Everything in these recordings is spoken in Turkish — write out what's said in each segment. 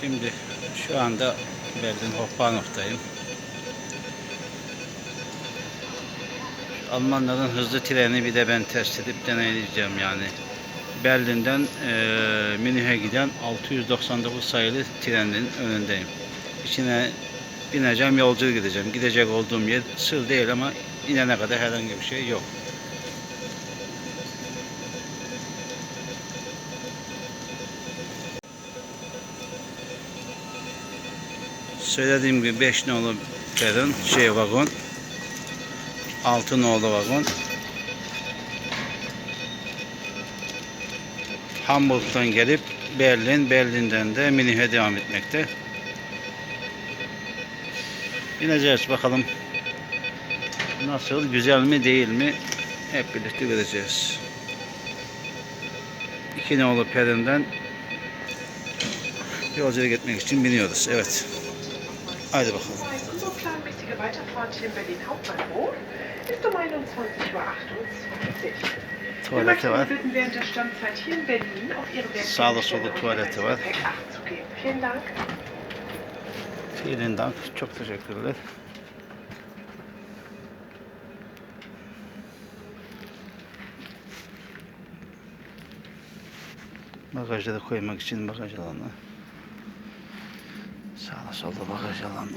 Şimdi şu anda Berlin Hopbahnhof'tayım. Almanların hızlı treni bir de ben test edip deneyleyeceğim yani. Berlin'den eee Münih'e giden 699 sayılı trenin önündeyim. İçine bineceğim, yolcu gideceğim. Gidecek olduğum yer sır değil ama inene kadar herhangi bir şey yok. Söylediğim gibi 5 nolu peron, şey vagon, 6 nolu vagon. Hamburg'dan gelip Berlin, Berlin'den de Münih'e devam etmekte. Bineceğiz bakalım. Nasıl, güzel mi değil mi? Hep birlikte göreceğiz. İki nolu perondan yolculuk etmek için biniyoruz. Evet. Haydi bakalım. Unsere planmäßige Weiterfahrt hier in Berlin Hauptbahnhof ist um 21.28 Uhr. Möchten var. Sağda solda tuvaleti var. Vielen Dank. Çok teşekkürler. Bagajları koymak için bagaj alanı. Sağda solda bagaj alanı.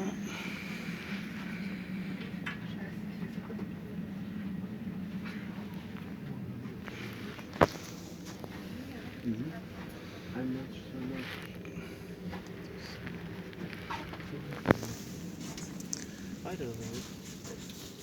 Ayrılalım.